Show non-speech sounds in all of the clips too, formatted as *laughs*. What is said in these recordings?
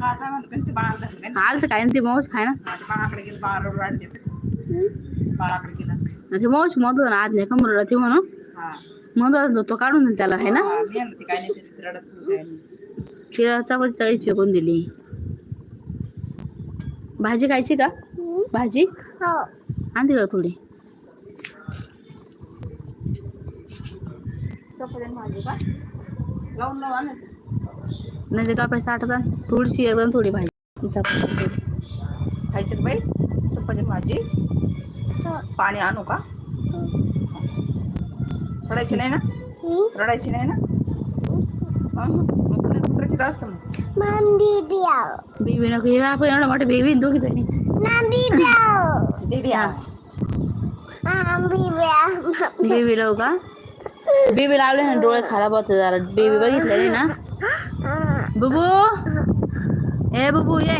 काय काय म्हणतो ते बाळाला धरलं काय? आलं तर काय ना। ती मावशी खाय ना हा, ते बाळाकडे गेलं बाळा रडू राहिले बाळाकडे गेलं ती म्हणत होता ना आज नाही कमर ती म्हणून हा होता तो काढून त्याला आहे ना? हा. तिला चपाती चळी फेकून दिली. भाजी खायची का? भाजी? आणते का थोडी? भाजी का लावून लावून नाही ते का पैसा आठवतात थोडीशी एकदम थोडी भाजी. खायचं का बाई? चपाती भाजी? पाणी आणू का? रडायची नाही ना? रडायची नाही ना? असतं मग. बेबी नको आपण एवढा मोठा बेबी दोघी जणी. बेबी आ बेबी लावू का? बेबी लावले ना डोळे खराब होते जरा. बेबी बघितलं नाही ना बुबू ए बुबू ये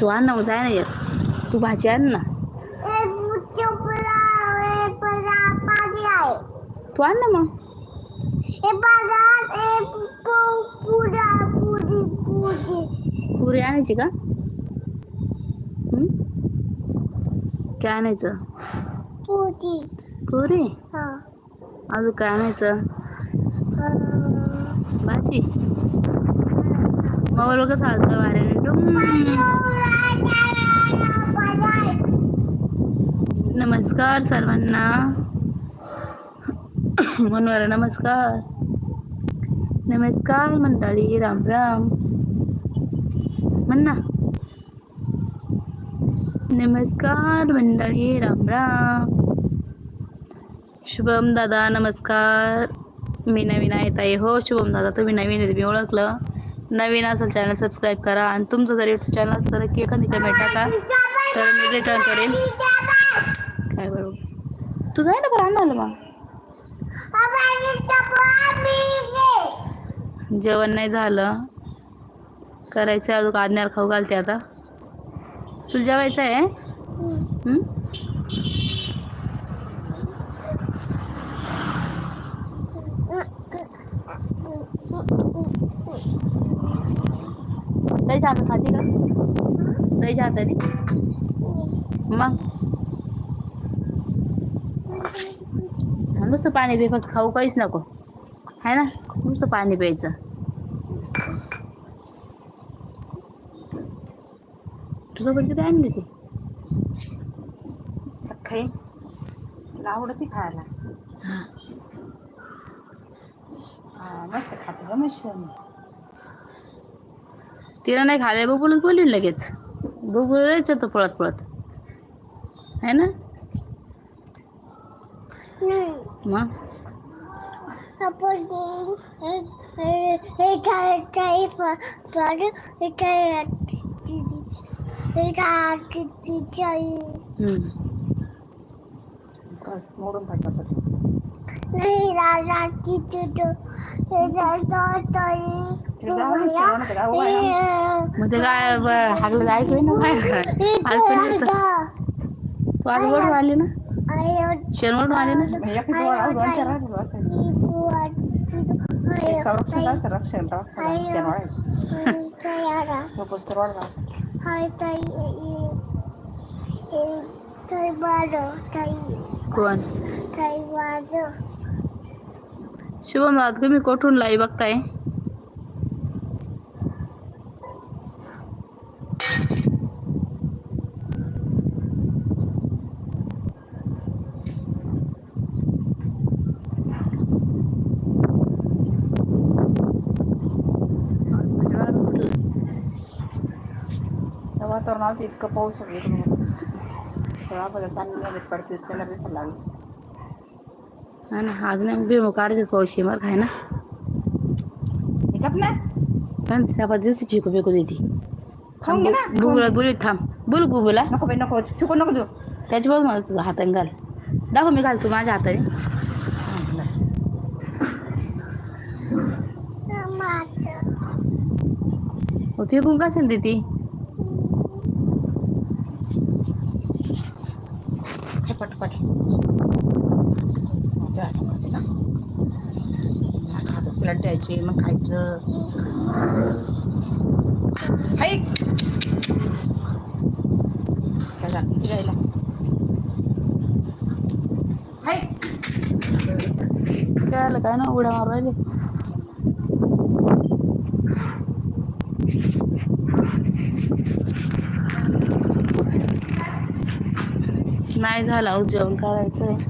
तू आण ना जाय ना एक तू भाजी आण ना तू आण ना मग पुरी आणायची का? काय आणायचं पुरी अजून काय आणायचं भाजी. मोबाईल कसं आलतं वाऱ्याने. नमस्कार सर्वांना. मनोरा नमस्कार. नमस्कार मंडळी राम राम. म्हणा. नमस्कार मंडळी राम राम. शुभम दादा नमस्कार. मी नवीन आहे ताई. हो शुभम दादा तुम्ही नवीन आहे मी ओळखलं. नवीन असेल चॅनल सबस्क्राईब करा. आणि तुमचं जर युट्यूब चॅनल असेल तर की एखादी कमेंट टाका. तर मी रिटर्न करेन. काय बरोबर. तुझा आहे ना बरं आणलं मग. जेवण नाही झालं. करायचं आहे अजून आज्ञार खाऊ घालते आता. तुला जेवायचं आहे हं? दही हातात खाते का दही हाताने मग? नुसतं पाणी पे फक्त खाऊ काहीच नको. आहे ना? नुसतं पाणी प्यायचं. तुझं किती आणली ती? खाई आवडते खायला हा. हा मस्त खाते ग मस्त तिला नाही खाल्लं बबूलच बोलीन लगेच बबूल लयच होतं पळत पळत आहे ना मग हम्म. मोडून पाठवतात मग ते काय हागलं ऐकू ना काय नाही असं. तू आज वरून आली ना शेणवरून आली ना आहो, संरक्षण असतं रक्षण रक्षण वाढायचं तो पुस्तक वाढवा कोण शुभम दादा तुम्ही कोठून लाईव्ह बघताय? वातावरणात इतकं पाऊस सगळे थोडा बघा चांगली मदत पडते त्याला बेसन लागली. हा ना? आज नाही भीम काढायचंच पाऊस आहे बरं काय ना। निघत ना पण त्या दिवशी फेकू फेकू देते खाऊन घे ना? बुबुला बोलू थांब बोल गुबुला नको बाई नको फेकून नको देऊ त्याच्यावर मला तुझा हाताने घाल दाखव मी घाल तू माझ्या हाताने. मग फेकून कशाला देते हे आमरट द्यायचे मग खायचं. फिरायला. खेळायला काय ना उड्या मारू नाही झाला जेवण करायचंय.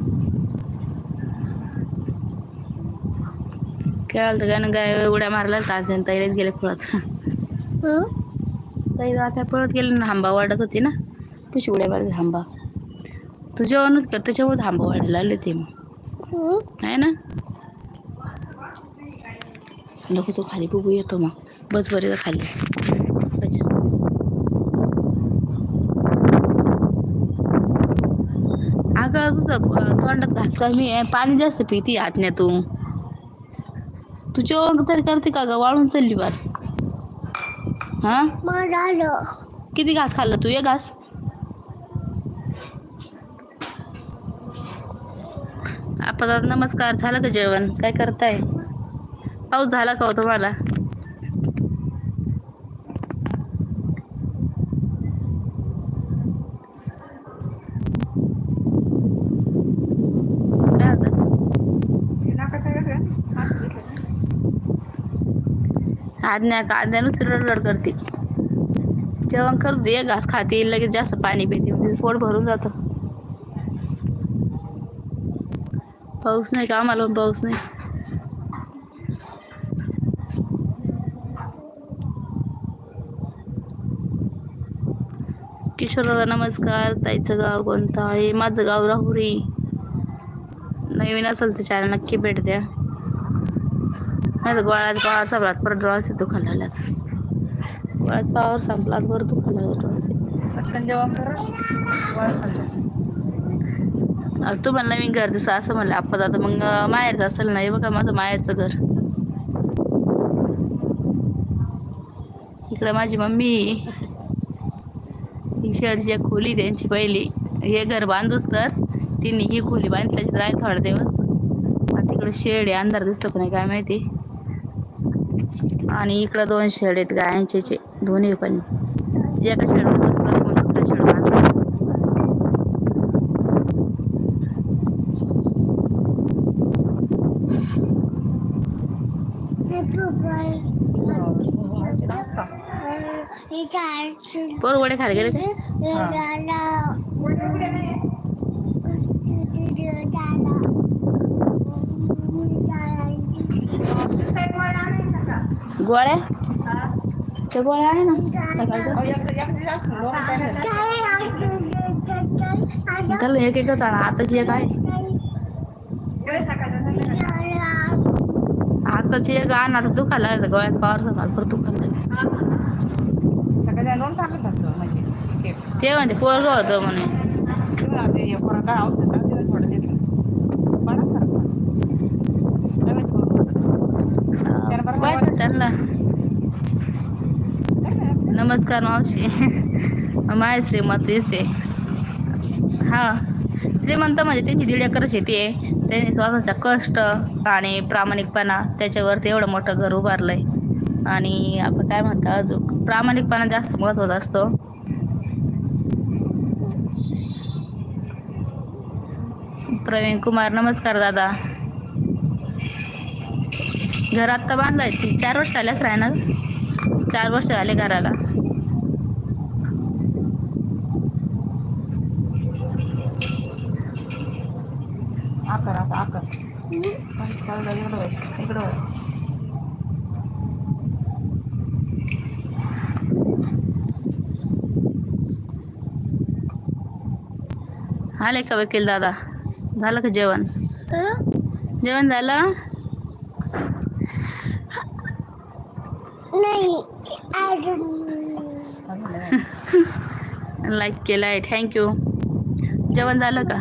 काय आलं ना काय उड्या मारला तास तैरेच गेले पळत. ताई आता पळत गेले ना हांबा वाढत होती ना. तुझी उड्या मारली हांबा. तू जेवणच कर त्याच्यामुळे हांबा वाढायला आले ते मग. आहे ना? नको तो खाली बघू येतो मग. बस बरे खाली. अच्छा. अगं तुझं तोंडात घास कमी आहे पाणी जास्त पिती आतण्यातून. तू जेवण तरी करते का ग? वाळून चालली बार हा? किती घास खाल्लं तू? ये घास. आपण नमस्कार. झालं का जेवण? काय करताय? पाऊस झाला का हो तुम्हाला काय आता? आज्ञा का आज्ञानुसार रडरड करते. जेवण कर दे घास खाते लगेच जास्त पाणी पिते म्हणजे पोट भरून जातं. पाऊस नाही का आम्हाला पाऊस नाही. किशोरला नमस्कार. ताईचं गाव कोणतं आहे? माझं गाव राहुरी. नवीन असेल तर चॅनल नक्की भेट द्या. माझं गोळ्यात पावर संपलात परत डोळ्याचे दुखायला लागल्यात गोळ्यात पावर संपलात बरं दुखायला लागलं डोळ्याचे. अगं तुम्हाला नवीन घर दिसं असं म्हणलं आपण आता मग माहेरचं असेल नाही बघा माझं माहेरचं घर. इकडं माझी मम्मी. ही शेडची एक खोली त्यांची पहिली. हे घर बांधूच तर तिने ही खोली बांधली त्याच्यात राहील थोडा दिवस. तिकडं शेड आहे अंधार दिसतं पण नाही काय माहिती. आणि इकडं दोन शेड आहेत गायांचे दोन्ही पण. एका शेडवर बसतात मग दुसऱ्या शेड बांधतात पोर वडे खायला गेले काय गोळ्या? त्या गोळ्या आहे ना. त्याला एक एकच आणा आताची एक आहे. आताची एक आण आता दुखायला लागलं गोळ्याचा पावर सकाळ परत दुखायला लागलं म्हणजे. ते म्हणते पोरग होतं म्हणे तेव्हा ते एक पोरं काय औषध टाकते ना थोडं देते. पडा फरक पडतो. लगेच पोरं होतं. पाहिजे त्यांना काय नाही. नमस्कार मावशी. माय श्रीमंत दिसते. हा श्रीमंत म्हणजे त्यांची दीड एकर शेती आहे. त्यांनी स्वतःचा कष्ट आणि प्रामाणिकपणा त्याच्यावरती एवढं मोठं घर उभारलं आहे आणि आपण काय म्हणतो अजून? प्रामाणिकपणा जास्त महत्त्वाचा असतो. प्रवीण कुमार नमस्कार दादा. घर आत्ता बांधलंय. ती चार वर्ष आल्याच राह ना चार वर्ष झाले घराला. इकडं इकडं. आले का वकील दादा झालं का जेवण जेवण झालं नाही. *laughs* लाईक केलं आहे थँक्यू जेवण झालं का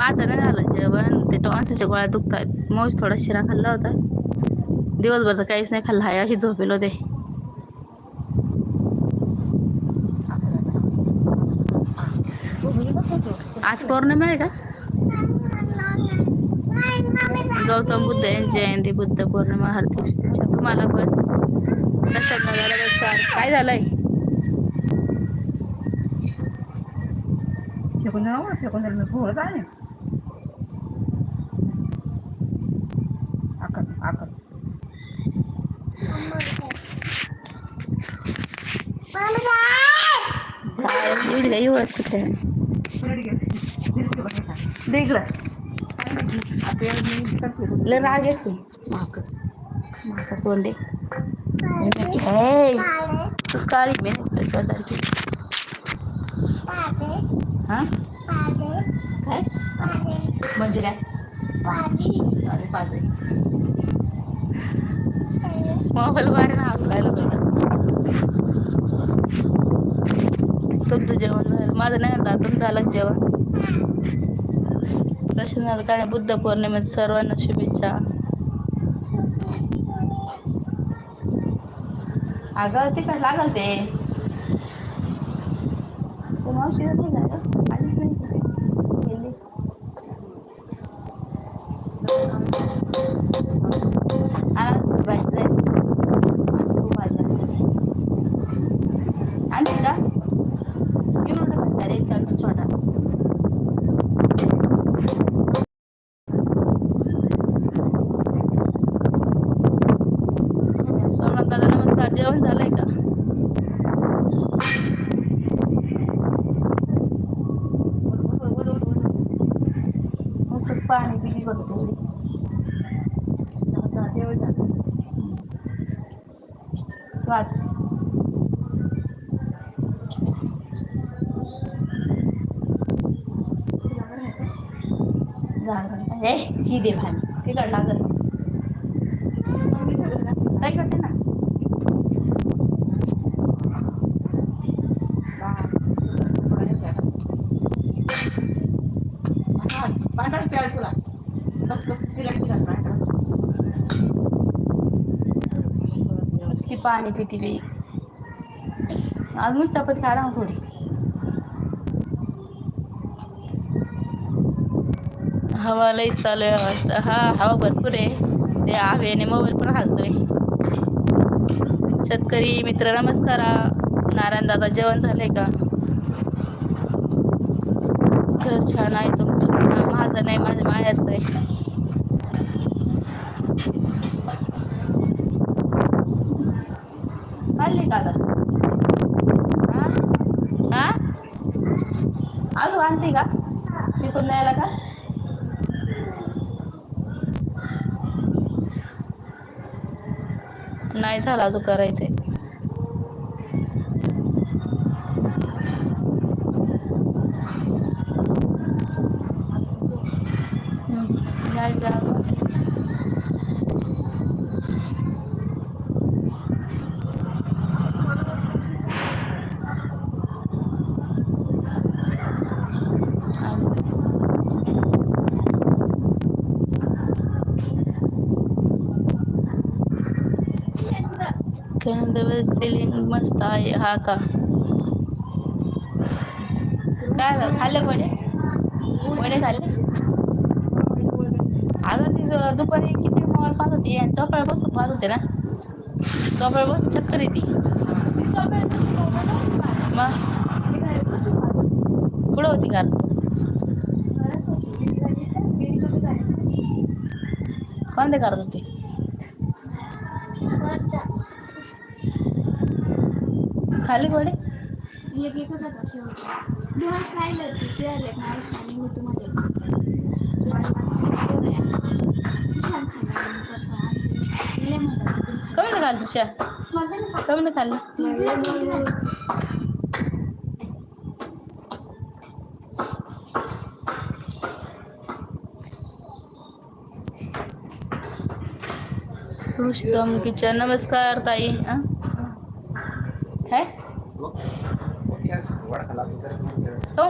माझं नाही झालं जेवण. ते टॉन्सीच्या गोळ्या दुखत आहेत मौज थोडा शिरा खाल्ला होता. दिवसभर तर काहीच नाही खाल्ला. आहे अशी झोपेल होते. आज पौर्णिमा आहे का? गौतम बुद्ध यांची जयंती बुद्ध पौर्णिमा हार्दिक शुभेच्छा तुम्हाला पण. लक्षात दादा नमस्कार. काय झालंय? फेकून देणार ना फेकून देणार मी पोहत आहे आकल आकल काय एवढी काही ओळख कुठे? आहे? दे इकडं. लय राग येते माक माका तोंडे. ए, तू काळी मी सारखी हा? काय? म्हणजे काय? अरे पाहते मोबाईल बाहेर ना हाकलायला पाहिजे जेवण. झालं माझं नाही आता तुमचं झालं जेवण. प्रश्न काय बुद्ध पौर्णिमेत सर्वांना शुभेच्छा. अगं ते काय लागल ते? मावशी नाही झालं आलीच नाही गेली. आणा भाजी जाईल. आणि तू भाजी आण. आणली का एवढं भाजी अरे एक चमचा छोटा सोमनाथ दादा नमस्कार जेवण झालंय का नुसतंच पाणी पिली बघ तेवढी तू आत. जागरण ए शिदे भाजी तिकड लागल काय करते ना? पांढरा प्याळ तुला. बस बस तिला ठिकाण पांढरा. पाणी पिती बी अजून चपाती काढा थोडी. हवा लई चालू आहे वाटतं. हा हवा भरपूर आहे. ते हवेने मोबाईल पण हालतोय. शेतकरी मित्र नमस्कार. नारायण दादा जेवण झालंय का? घर छान आहे तुमचं. माझं नाही माझ्या मायाचं आहे. चालले का आता? हा? अजून आणते का? झालं अजून करायचंय. कंदव सिलिंग मस्त आहे हा का काय झालं? खाल्ले वडे वडे खाल्ले अगं ती दुपारी किती मोबाईल पाहत होती आणि चोपड्या बसून पाहत होते ना चोपड्या बस चक्कर येते मग कुठं होती का कोणते करत होते खाल्ले वडे एक एक होता का शेवटचा दिवस राहिले होते ते आले आणि मी तुम्हाला कमी ना खाल्लं तुझ्या कमी ना खाल्लं रुस्तम किचन। नमस्कार ताई हा?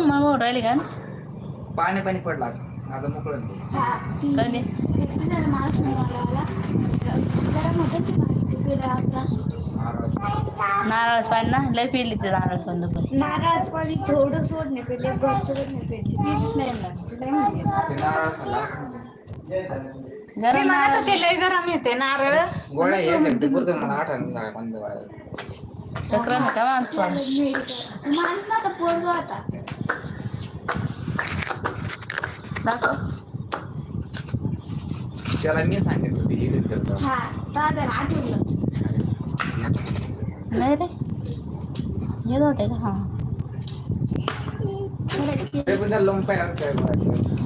मग राहिले का? पाणी पाणी पडला माझं मोकळं कधी नारळ पाणी ना लय पिली ते नारळ पाणी दुपारी. नारळाचं पाणी थोडं घरचं नाही ते नारळ खाल्ला. गरम नारळ ते लय गरम येते नारळ. गोळ्या यायच्या पुरतं मला आठवण झाला कोणत्या गोळ्या चक्रम आहे का माणसं. माणूस ना आता पोरगा होता दाखव. त्याला मी सांगितलं होतं इडीत करतो हा दादाला आठवलं. नाही रे. येत होते का? हां. पण त्याला लावून पाहिजे काय करायचं.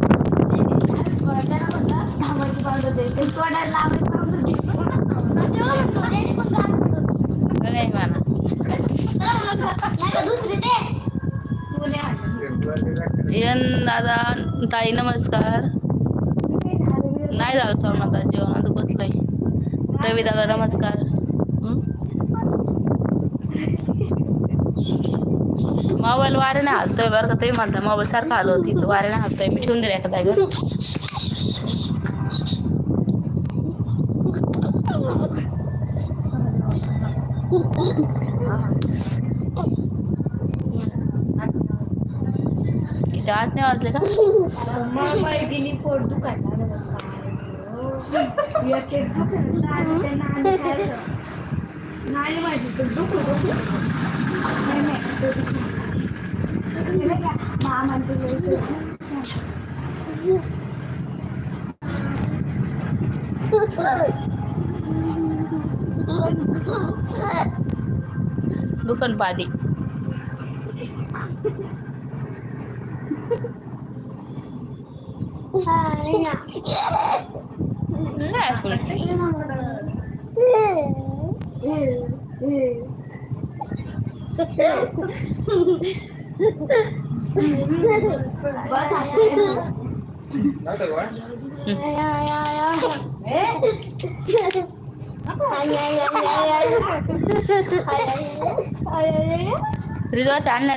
मग त्याला म्हणलं थांबायची पावडर दे ते तोंडाला लावायची पावडर दे नाही म्हणा दुसरी दे तू नाही आणलं. येन दादा ताई नमस्कार. नाही झालं सोमनाथ जेवण अजून बसलंय. रवी दादा नमस्कार. मोबाईल वारे नाही हलतोय बरं का तुम्ही म्हणता मोबाईल सारखा आलो होती तो वारे नाही हलतोय मी ठेवून दिले एका जागेवर किती आठ नाही वाजले का मोबाईल दिली पोट दुखायला लागलं काय. एक एक दुखायला लागलं, त्यांना आणि काय झालं? नाही माहिती तर दुखू दुखू नाही नाही ते दुखू. ते नाही का, मामांचं लई दुकान पादी नाही असं नव्हतं गोळ्या रिजवाचे आणल्या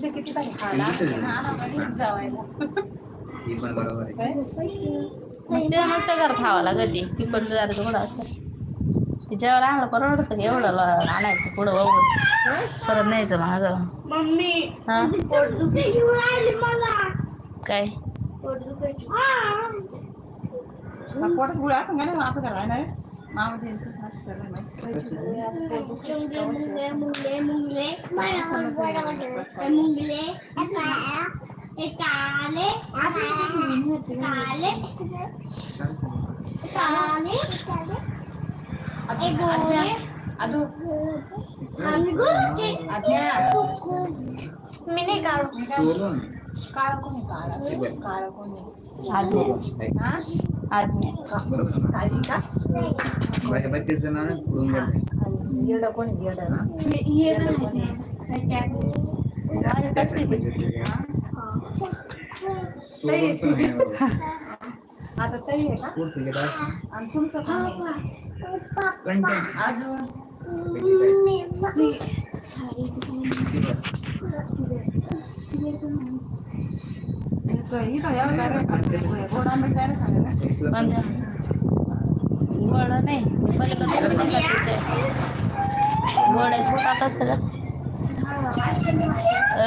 तुझे पण किती तारीख खायला ही पण बरोबर आहे ते घर लागत जेवायला आणलं परवडतं एवढं आणायचं पुढं बघून परत न्यायचं महाग मम्मी हा काय पोट असं काय असं नाही मामा काळ काळ काळ आज्ञा हा आज्ञा बरोबर ना? काळी का बाय- बाय त्याचं नाव आहे, पुढून गेलं. येडं कोणी येडं ना हे नाही माझ्या कसली ती? सोलून पण आहे बरोबर. आता तरी आहे का पुढचं गेलं असं. आणि तुमचं कोण आहे? कंटेंट. अजून गोड नाही. ते पलीकडे गोड्याच पोटात असतं का?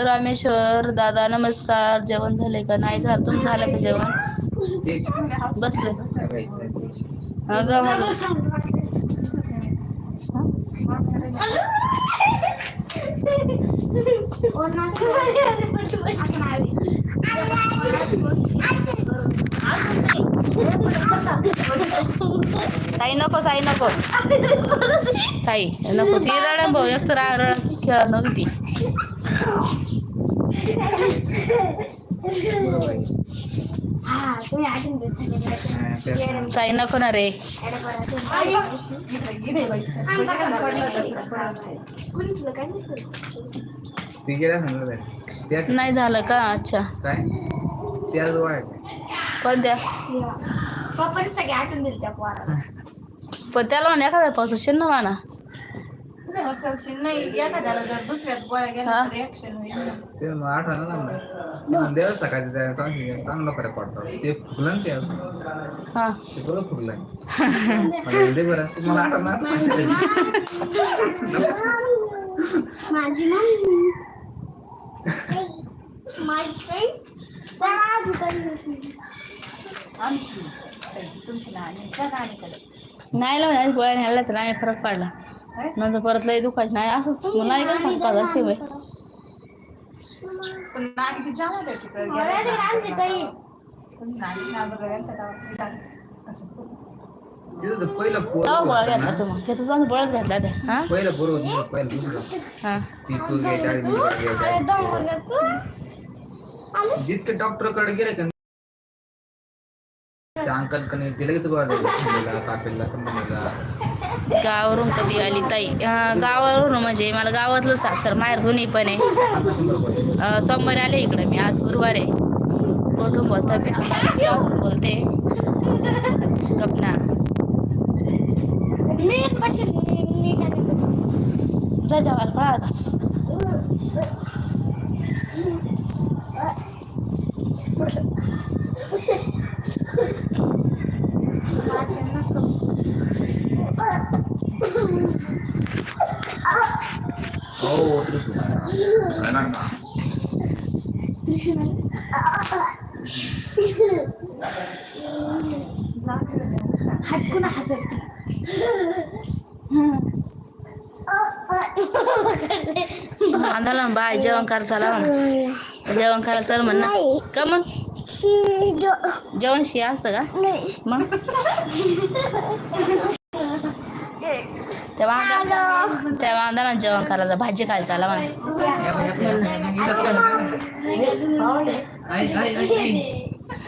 रामेश्वर दादा नमस्कार. जेवण झाले का? नाही झालं. तुमचं झालं का जेवण. बसले. अगं *laughs* साई नको साई नको साई नको ती रडा भाऊ एक तर रडा खेळ नव्हती बरोबर आहे. हा तुम्ही आठवून देत हा, तेच ना. ताई नको ना रे ती गेल्या सांगत आहे. त्याच नाही झालं का? अच्छा. काय? त्या जवळ. आहे कोणत्या पप्पाने सगळे आठवून दिले त्या पोराला. पण त्याला म्हणा एखादा पाऊस असेल ना म्हणा नाही. एखाद्याला जर दुसऱ्याच गोळ्या गेल्या हा. तर reaction होईल ना. ते मग आठवण ना मग. देव सकाळची त्या चांगली चांगला फरक पडतो. ते फुगलं ना ते असं. हा. ते फुगलं बरं. माझी मम्मी माझी फ्रेंड त्या आजूबाजूला आमची तुमची नाणी त्या नाणीकडे नाही लावून गोळ्या न्यायला तर नाही फरक पडला काय? नंतर परत लय दुखायचं नाही असंच मला नाही का सांगता असे बाई पण नाणी तिकडे नाणी. असं. तिथं तर पहिलं पोर होतं घातला. तू मग त्याचं जाऊन बळच घातला ते हा पहिलं पोर होतं ना, पहिलं दुसरं हा ती तू घ्यायच्या आधी मी घ्यायच्या जितके डॉक्टरकडे गेले का त्या कापेलला कंपनीला गावावरून कधी आली ताई अं, गावावरून म्हणजे मला गावातलं सासर माहेर दोन्ही पण आहे सोमवारी आले इकडे मी आज गुरुवार आहे कुठून बोलता बोलते गपना मी जेवायला पळा आता हो त्रिशूल हटकून हसत आंधाला बाय जेवण करायला चला म्हणा जेवण करायला चल म्हण. ना का मग? जेवण शिया असतं का? मग? तेव्हा तेव्हा ना जेवण करायचं भाजी खायला चाला म्हणा.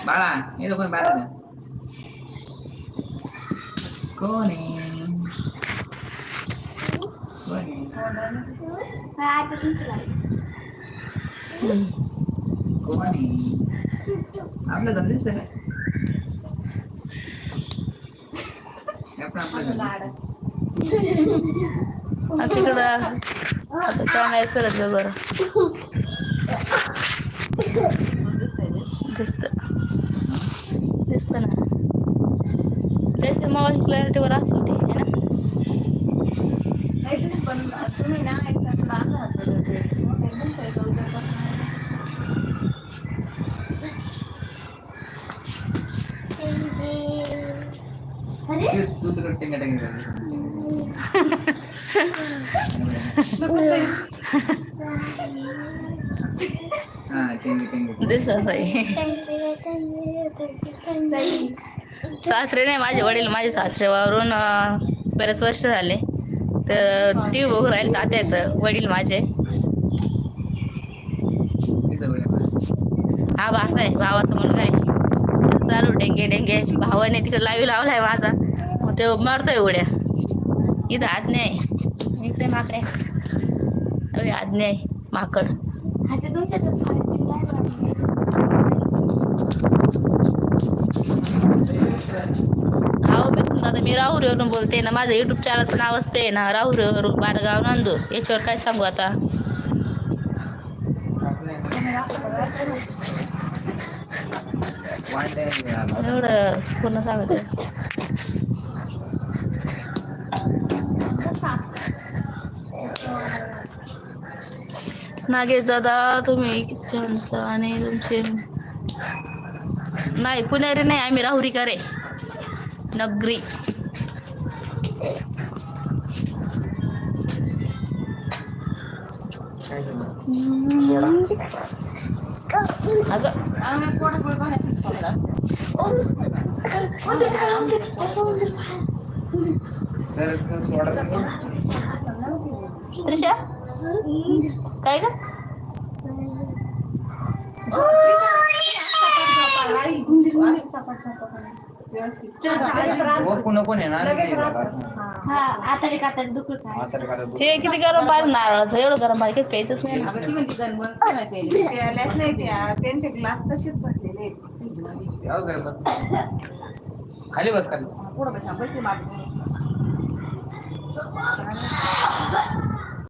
बाळा हे लोक बाळा कोण आहे? कोण आहे? आहे आपलं काय हे तिकडं आता करत जा बरं. दिसत. दिसत ना. त्याची मोबाईल क्लॅरिटीवर असेल ते है ना? पण तुम्ही ना एकदा लहान ते तू दिसत आहे सासरे नाही माझे वडील माझे सासरेवावरून अं, बरेच वर्ष झाले. तर टी व्ही बघून राहिले तात्या येतं वडील माझे. तिथं बघा. हा भासा आहे भावाचा मुलगा आहे. चालू डेंगे डेंगे. भावाने तिकडे लावी लावलाय माझा. ते मारतोय उड्या. इथं आज्ञा आहे इकडे माकडे. अरे आज्ञा आहे माकड. अहो मी तुमचं आता मी राहुरीवरून बोलते ना. माझं युट्यूब चॅनलचं नाव असते ना. राहुरीवरून बारगाव नांदूर याच्यावर काय सांगू आता. एवढं पूर्ण सांगते. नागेश दादा तुम्ही आणि तुमचे नाही पुणेरी नाही आम्ही राहुरीकर आहे. नगरी. अगं त्रिशा? काय ग. हा. ते किती गरम पाहिजे नारळाचं? एवढं गरम पाहिजे प्यायचंच नाही त्यांचे ग्लास तसेच भरलेले. खाली बस खाली बस. 小伶，小。